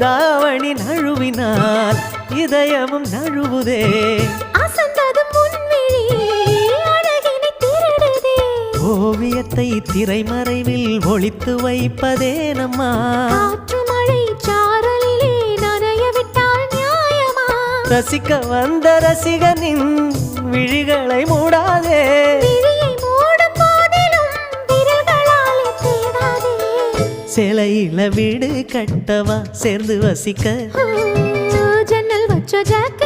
தாவணி நழுவினால் இதயமும் நழுவுதே. ஓவியத்தை திரைமறைவில் ஒளித்து வைப்பதே நம்மா. ரசிக்க வந்த ரசிகனின் விழிகளை சிலையில வீடு கட்டவா சேர்ந்து வசிக்க. ஜன்னல் வச்சோ ஜாக்க